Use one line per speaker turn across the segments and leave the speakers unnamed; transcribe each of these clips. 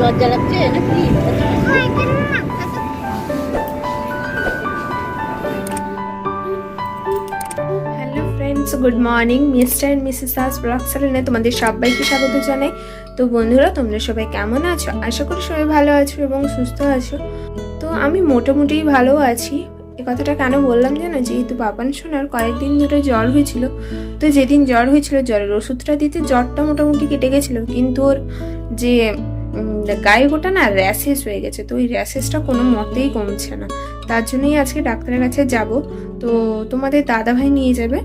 লজ্জা লাগছে, নাকি?
Good morning mister and missus Das vlog চ্যানেলে তোমাদের সবাইকে স্বাগত জানাই। তো বন্ধুরা, তোমরা সবাই কেমন আছো? আশা করি সবাই ভালো আছো এবং সুস্থ আছো। তো আমি মোটামুটি ভালো আছি। কথাটা কেন বললাম জানো? যেহেতু বাবান সোনার কয়েকদিন ধরে জ্বর হয়েছিল, তো যেদিন জ্বর হয়েছিল জ্বরের ওষুধটা দিতে জ্বরটা মোটামুটি কেটে গেছিল, কিন্তু ওর যে গায়ে গোটা না র্যাশেস হয়ে গেছে, তো ওই র্যাশেসটা কোনো মতেই কমছে না। তার জন্যই আজকে ডাক্তারের কাছে যাব। তো তোমাদের দাদা ভাই নিয়ে যাবে।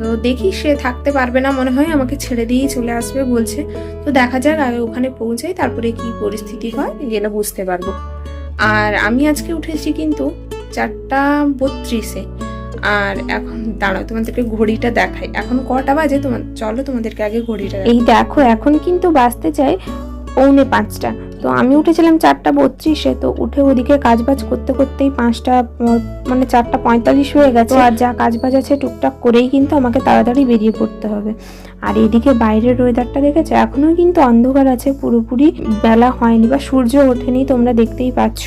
তো দেখি সে থাকতে পারবে না মনে হয়, আমাকে ছেড়ে দিয়েই চলে আসবে বলছে। তো দেখা যাক, আগে ওখানে পৌঁছাই, তারপরে কি পরিস্থিতি হয় গেলে বুঝতে পারব। আর আমি আজকে উঠেছি কিন্তু চারটা বত্রিশে। আর এখন দাঁড়াও তোমাদেরকে ঘড়িটা দেখাই। এখন কটা বাজে? তোমার চলো তোমাদেরকে আগে ঘড়িটা এই দেখো এখন কিন্তু বাজতে চাই পৌনে পাঁচটা। তো আমি উঠেছিলাম চারটা বত্রিশে তো উঠে ওদিকে কাজবাজ করতে করতেই পাঁচটা মানে চারটা পঁয়তাল্লিশ হয়ে গেছে। আর যা কাজবাজ আছে টুকটাক করেই কিন্তু আমাকে তাড়াতাড়ি বেরিয়ে পড়তে হবে। আর এদিকে বাইরের ওয়েদারটা দেখেছ? এখনও কিন্তু অন্ধকার আছে পুরোপুরি বেলা হয়নি বা সূর্য ওঠেনি তোমরা দেখতেই পাচ্ছ।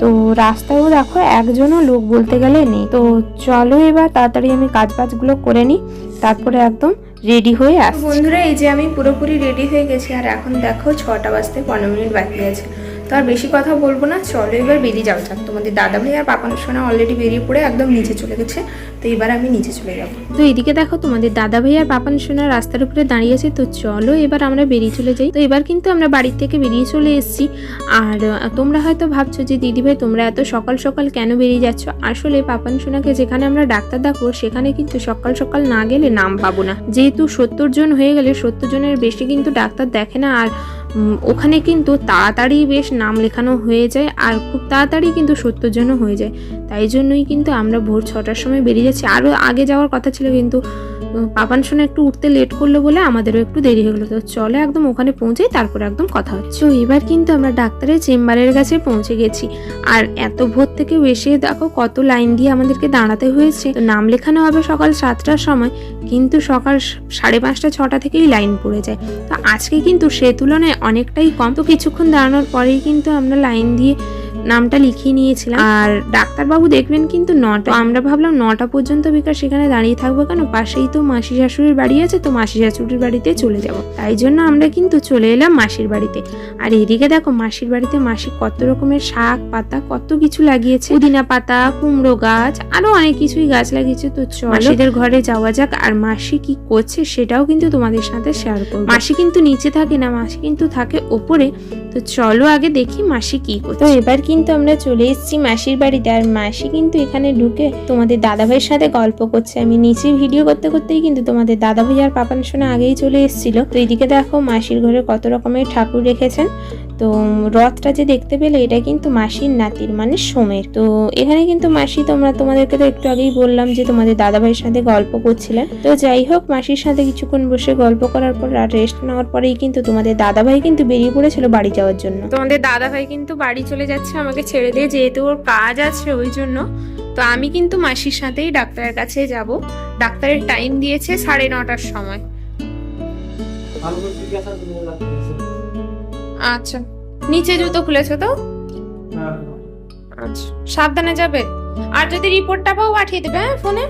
তো রাস্তায়ও দেখো একজনও লোক বলতে গেলে নেই। তো চলো এবার তাড়াতাড়ি আমি কাজ বাজগুলো করে নিই, তারপরে একদম রেডি হয়ে আস বন্ধুরা, এই যে আমি পুরোপুরি রেডি হয়ে গেছি, আর এখন দেখো ছটা বাজতে পনেরো মিনিট বাকি আছে। তো আর বেশি কথা বলব না, চলো এবার বেরিয়ে যাওয়া যাক। তোমাদের দাদা ভাই আর পাপানোর সোনা অলরেডি বেরিয়ে পড়ে একদম নিচে চলে গেছে, তো এবার আমি নিচে চলে যাব। তো এদিকে দেখো তোমাদের দাদা ভাই আর পাপান সোনা রাস্তার উপরে দাঁড়িয়ে আছে, তো চলো এবার আমরা বেরিয়ে চলে যাই। তো এবার কিন্তু আমরা বাড়ির থেকে বেরিয়ে চলে এসেছি, আর তোমরা হয়তো ভাবছ যে, দিদি ভাই, তোমরা এত সকাল সকাল কেন বেরিয়ে যাচ্ছ? আসলে পাপান সোনাকে যেখানে আমরা ডাক্তার দেখাবো সেখানে কিন্তু সকাল সকাল না গেলে নাম পাবো না। যেহেতু সত্তর জন হয়ে গেলে, সত্তর জনের বেশি কিন্তু ডাক্তার দেখে না, আর ওখানে কিন্তু তাড়াতাড়ি বেশ নাম লেখানো হয়ে যায় আর খুব তাড়াতাড়ি কিন্তু সত্তর জনও হয়ে যায়। তাই জন্যই কিন্তু আমরা ভোর ছটার সময় বেরিয়ে যাচ্ছি। আরও আগে যাওয়ার কথা ছিল কিন্তু পাপান সোনা একটু উঠতে লেট করল বলে আমাদেরও একটু দেরি হয়ে গেলো। তো চলে একদম ওখানে পৌঁছাই তারপরে একদম কথা হচ্ছে। তো এবার কিন্তু আমরা ডাক্তারের চেম্বারের কাছে পৌঁছে গেছি। আর এত ভোর থেকে এসে দেখো কত লাইন দিয়ে আমাদেরকে দাঁড়াতে হয়েছে। তো নাম লেখানো হবে সকাল সাতটার সময়, কিন্তু সকাল সাড়ে পাঁচটা, ছটা থেকেই লাইন পড়ে যায়। তো আজকে কিন্তু সে তুলনায় অনেকটাই কম। তো কিছুক্ষণ দাঁড়ানোর পরেই কিন্তু আমরা লাইন দিয়ে নামটা লিখিয়ে নিয়েছিলাম। আর ডাক্তারবাবু দেখবেন কিন্তু নটা আমরা ভাবলাম নটা পর্যন্ত বেকার সেখানে দাঁড়িয়ে থাকব কেন? পাশেই তো মাসি শাশুড়ির বাড়ি আছে, তো মাসি শাশুড়ির বাড়িতে চলে যাব। তাই জন্য আমরা কিন্তু চলে এলাম মাসির বাড়িতে। আর এদিকে দেখো মাসির বাড়িতে মাসি কত রকমের শাক পাতা, কত কিছু লাগিয়েছে। পুদিনা পাতা, কুমড়ো গাছ, আরও অনেক কিছুই গাছ লাগিয়েছে। তো মাসিদের ঘরে যাওয়া যাক, আর মাসি কি করছে সেটাও কিন্তু তোমাদের সাথে শেয়ার করব। মাসি কিন্তু নিচে থাকে না, মাসি কিন্তু থাকে ওপরে। তো চলো আগে দেখি মাসি কি করছে। এবার কিন্তু আমরা চলে এসেছি মাসির বাড়িতে। আর মাসি কিন্তু এখানে ঢুকে তোমাদের দাদা ভাইয়ের সাথে গল্প করছে। আমি নিচে ভিডিও করতে করতেই কিন্তু তোমাদের দাদা ভাই আর পাপান শোনা আগেই চলে এসেছিল। তো এইদিকে দেখো মাসির ঘরে কত রকমের ঠাকুর রেখেছেন। তো রথটা যে দেখতে পেলে এটা কিন্তু মাসির নাতির মানে সোমের। তো এখানে কিন্তু মাসি তোমরা তোমাদেরকে তো একটু আগেই বললাম যে তোমাদের দাদা ভাইয়ের সাথে গল্প করছিলেন। তো যাই হোক মাসির সাথে কিছুক্ষণ বসে গল্প করার পর আর রেস্ট নেওয়ার পরেই কিন্তু তোমাদের দাদা ভাই কিন্তু বেরিয়ে পড়েছিল বাড়ি যাওয়ার জন্য। তোমাদের দাদা ভাই কিন্তু বাড়ি চলে যাচ্ছে আমাকে ছেড়ে দিয়ে যেহেতু ওর কাজ আছে ওই জন্য। তো আমি কিন্তু মাসির সাথেই ডাক্তারের কাছে যাব। ডাক্তারের টাইম দিয়েছে সাড়ে নটার সময়। আচ্ছা। নিচে জুতো খুলেছো তো? আচ্ছা। সাবধানে যাবে। আর যদি রিপোর্টটা পাও পাঠিয়ে দেবে হ্যাঁ ফোনে?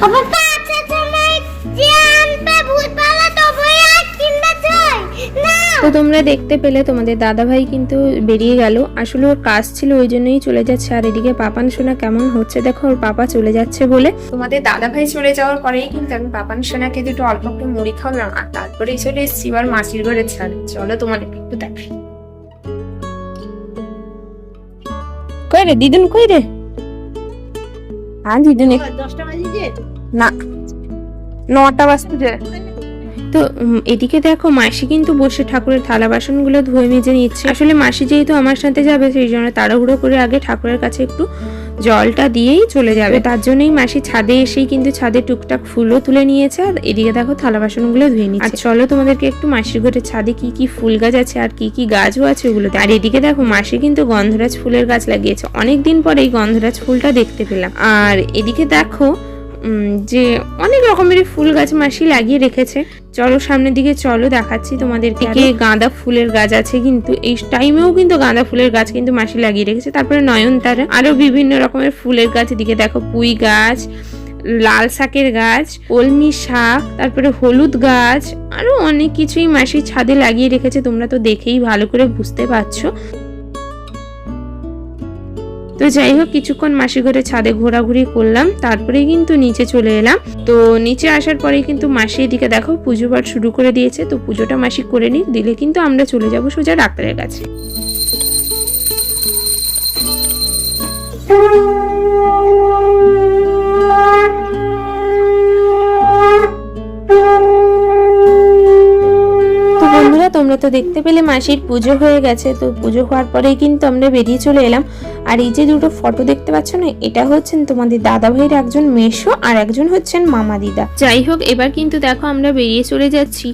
পাপা আচ্ছা তুমি জিয়ান পে ভূত পালা তো
তোমরা দেখতে পেলে তোমাদের দাদা ভাই কিন্তু বেরিয়ে গেল। আসলে ওর কাজ ছিল ওই জন্যই চলে যাচ্ছে। আর এদিকে পাপান সোনা কেমন হচ্ছে? দেখো ওর পাপা চলে যাচ্ছে বলে। তোমাদের দাদা ভাই চলে যাওয়ার পরেই কিন্তু আমি পাপান সোনাকে দুটো অল্প একটু মুড়ি খাওয়ালাম। আর তারপরেই চলে এসেছি এবার মাসির ঘরে ছাড়ে। চলো তোমাদেরকে একটু দেখাই। কই রে দিদুন কই রে? হ্যাঁ দিদুন
দশটা বাজিয়ে
না নটা বাজতে যায়। তো এদিকে দেখো মাসি কিন্তু বসে ঠাকুরের থালা বাসনগুলো ধুয়ে মেজে নিচ্ছে। আসলে মাসি যেহেতু আমার সাথে যাবে সেই জন্য তাড়াহুড়ো করে আগে ঠাকুরের কাছে একটু জলটা দিয়েই চলে যাবে। তার জন্যই মাসি ছাদে এসেই কিন্তু ছাদে টুকটাক ফুলও তুলে নিয়েছে আর এদিকে দেখো থালা বাসনগুলো ধুয়ে নিচ্ছে। আর চলো তোমাদেরকে একটু মাসির ঘরে ছাদে কি কি ফুল গাছ আছে আর কি কি গাছও আছে ওগুলোতে আর এদিকে দেখো মাসি কিন্তু গন্ধরাজ ফুলের গাছ লাগিয়েছে। অনেক দিন পরে এই গন্ধরাজ ফুলটা দেখতে পেলাম। আর এদিকে দেখো যে অনেক রকমের ফুল গাছ মাসি লাগিয়ে রেখেছে। চলো সামনের দিকে চলো দেখাচ্ছি তোমাদেরকে আগে গাঁদা ফুলের গাছ আছে কিন্তু এই টাইমেও কিন্তু গাঁদা ফুলের গাছ কিন্তু মাসি লাগিয়ে রেখেছে। তারপরে নয়নতারা আরও বিভিন্ন রকমের ফুলের গাছ এদিকে দেখো পুঁই গাছ লাল শাকের গাছ কলমি শাক তারপরে হলুদ গাছ আরও অনেক কিছুই মাসির ছাদে লাগিয়ে রেখেছে। তোমরা তো দেখেই ভালো করে বুঝতে পারছ। তো যাই হোক, কিছুক্ষণ মাসি ঘরে ছাদে ঘোরাঘুরি করলাম তারপরে কিন্তু নিচে চলে এলাম। তো নিচে আসার পরে কিন্তু মাসি এদিকে দেখো পুজো পাঠ শুরু করে দিয়েছে, তো পুজোটা মাসি করে নিই দিলে কিন্তু আমরা চলে যাব সোজা ডাক্তারের কাছে। তোমরা তো দেখতে পেলে মাসির পুজো হয়ে গেছে, তো পুজো হওয়ার পরেই কিন্তু আমরা বেরিয়ে চলে এলাম। আর এই যে দুটো ফটো দেখতে পাচ্ছ না, এটা হচ্ছেন তোমাদের দাদা ভাইয়ের একজন মেশো আর একজন হচ্ছেন মামা দিদা। যাই হোক, এবার কিন্তু দেখো আমরা বেরিয়ে চলে যাচ্ছি।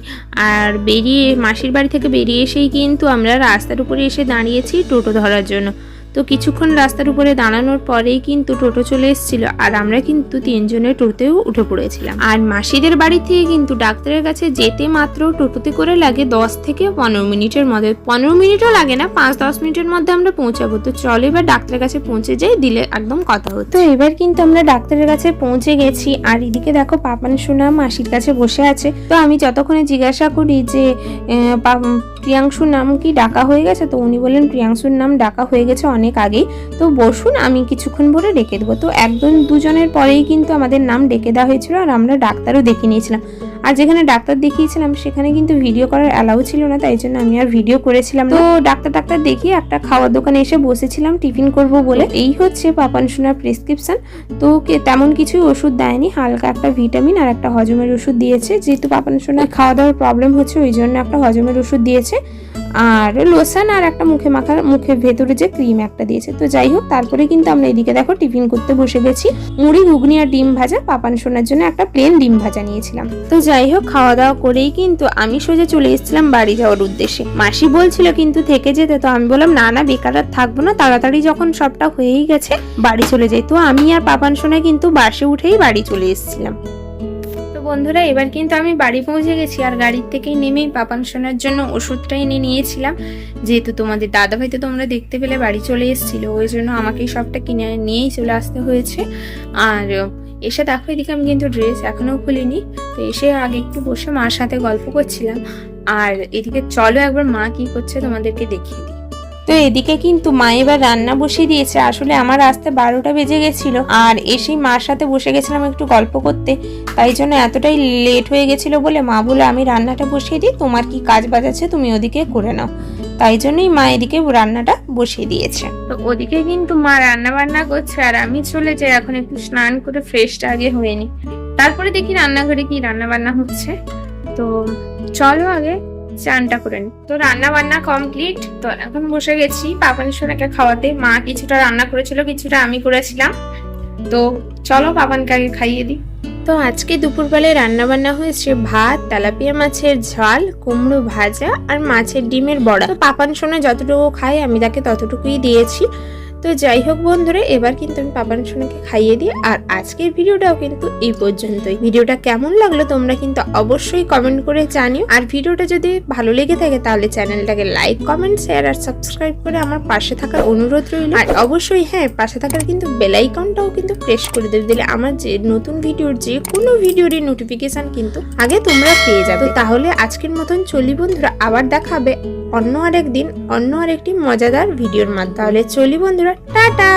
আর বেরিয়ে, মাসির বাড়ি থেকে বেরিয়ে এসেই কিন্তু আমরা রাস্তার উপরে এসে দাঁড়িয়েছি টোটো ধরার জন্য। তো কিছুক্ষণ রাস্তার উপরে দাঁড়ানোর পরেই কিন্তু টোটো চলে এসেছিল, আর আমরা কিন্তু তিনজনের টোটোতেও উঠে পড়েছিলাম। আর মাসিদের বাড়ি থেকে কিন্তু ডাক্তারের কাছে যেতে মাত্র টোটোতে করে লাগে দশ থেকে পনেরো মিনিটের মধ্যে। পনেরো মিনিটও লাগে না, পাঁচ দশ মিনিটের মধ্যে আমরা পৌঁছাবো। তো চলো এবার ডাক্তারের কাছে পৌঁছে যাই, দিলে একদম কথা হতো তো এবার কিন্তু আমরা ডাক্তারের কাছে পৌঁছে গেছি, আর এদিকে দেখো পাপান সোনা মাসির কাছে বসে আছে। তো আমি যতক্ষণে জিজ্ঞাসা করি যে প্রিয়াংশুর নাম কি ডাকা হয়ে গেছে? তো উনি বললেন, প্রিয়াংশুর নাম ডাকা হয়ে গেছে অনেক আগেই। তো বসুন, আমি কিছুক্ষণ পরে ডেকে দেবো। তো একজন দুজনের পরেই কিন্তু আমাদের নাম ডেকে দেওয়া হয়েছিল আর আমরা ডাক্তারও দেখিয়ে নিয়েছিলাম। আর যেখানে ডাক্তার দেখিয়েছিলাম, সেখানে কিন্তু ভিডিও করার অ্যালাউ ছিল না, তাই জন্য আমি আর ভিডিও করেছিলাম তো ডাক্তার ডাক্তার দেখিয়ে একটা খাওয়ার দোকানে এসে বসেছিলাম, টিফিন করব বলে। এই হচ্ছে পাপান সোনার প্রেসক্রিপশন। তো তেমন কিছুই ওষুধ দেয়নি, হালকা একটা ভিটামিন আর একটা হজমের ওষুধ দিয়েছে। যেহেতু পাপান সোনার খাওয়া দাওয়ার প্রবলেম হচ্ছে, ওই জন্য একটা হজমের ওষুধ দিয়েছে। আর লোশন আর একটা মুখে মাখার মুখে ভেতরে যে ক্রিম একটা দিয়েছে। তো যাই হোক, তারপরে কিন্তু আমরা এদিকে দেখো টিফিন করতে বসে গেছি। মুড়ি, ঘুগনি আর ডিম ভাজা, পাপান সোনার জন্য একটা প্লেন ডিম ভাজা নিয়েছিলাম। তো যাই হোক, খাওয়া দাওয়া করেই কিন্তু আমি সোজা চলে এসেছিলাম বাড়ি যাওয়ার উদ্দেশ্যে। মাসি বলছিল কিন্তু থেকে যেতে, তো আমি বললাম, না না, বেকার আর থাকব না, তাড়াতাড়ি যখন সবটা হয়েই গেছে, বাড়ি চলে যাই। তো আমি আর পাপান সোনা কিন্তু বাসে উঠেই বাড়ি চলে এসেছিলাম। বন্ধুরা, এবার কিন্তু আমি বাড়ি পৌঁছে গেছি আর গাড়ির থেকেই নেমেই পাপান সোনার জন্য ওষুধটা এনে নিয়েছিলাম। যেহেতু তোমাদের দাদা ভাই তো তোমরা দেখতে পেলে বাড়ি চলে এসেছিল, ওই জন্য আমাকেই সবটা কিনে নিয়েই চলে আসতে হয়েছে। আর এসে দেখো, এদিকে আমি কিন্তু ড্রেস এখনও খুলিনি, তো এসে আগে একটু বসে মার সাথে গল্প করছিলাম। আর এদিকে চলো একবার মা কি করছে তোমাদেরকে দেখিয়ে দিই। তো এদিকে কিন্তু মা এবার রান্না বসিয়ে দিয়েছে। আসলে আমার আসতে বারোটা বেজে গেছিল। আর এসেই মার সাথে বসে গেছিলাম একটু গল্প করতে। তাই জন্য এতটাই লেট হয়ে গেছিল বলে মা বলে, আমি রান্নাটা বসিয়ে দিই, তোমার কি কাজ বাজ আছে, তুমি ওদিকে করে নাও। তাই জন্যই মা এদিকে রান্নাটা বসিয়ে দিয়েছে। তো ওদিকে কিন্তু মা রান্না বান্না করছে, আর আমি চলে যাই, এখন একটু স্নান করে ফ্রেশটা আগে হয়ে নি। তারপরে দেখি রান্নাঘরে কি রান্না বান্না হচ্ছে। তো চলো আগে। চানটা করে তো রান্না বান্না কমপ্লিট তো এখন বসে গেছি পাপানি সোনাকে খাওয়াতে। মা কিছুটা রান্না করেছিল, কিছুটা আমি করেছিলাম। তো চলো পাপানকে আগে খাইয়ে দিই। তো আজকে দুপুরবেলায় রান্না বান্না হয়েছে ভাত, তেলাপিয়া মাছের ঝাল, কুমড়ো ভাজা আর মাছের ডিমের বড়া। তো পাপান সোনা যতটুকু খায়, আমি তাকে ততটুকুই দিয়েছি। তো যাই হোক বন্ধুরা, এবার কিন্তু আমি পাপান সোনাকে খাইয়ে দিই, আর আজকের ভিডিওটাও কিন্তু এই পর্যন্তই। ভিডিওটা কেমন লাগল তোমরা কিন্তু অবশ্যই কমেন্ট করে জানিও। আর ভিডিওটা যদি ভালো লেগে থাকে তাহলে চ্যানেলটাকে লাইক কমেন্ট শেয়ার আর সাবস্ক্রাইব করে আমার পাশে থাকার অনুরোধ রইল। আর অবশ্যই হ্যাঁ পাশে থাকার কিন্তু বেলাইকনটাও কিন্তু প্রেস করে দেবে, দিলে আমার যে নতুন ভিডিওর যে কোনো ভিডিওরই নোটিফিকেশান কিন্তু আগে তোমরা পেয়ে যাবে। তাহলে আজকের মতন চলি বন্ধুরা, আবার দেখাবে অন্য আরেক দিন অন্য আরেকটি মজাদার ভিডিওর মাধ্যমে। তাহলে চলি বন্ধুরা টাটা!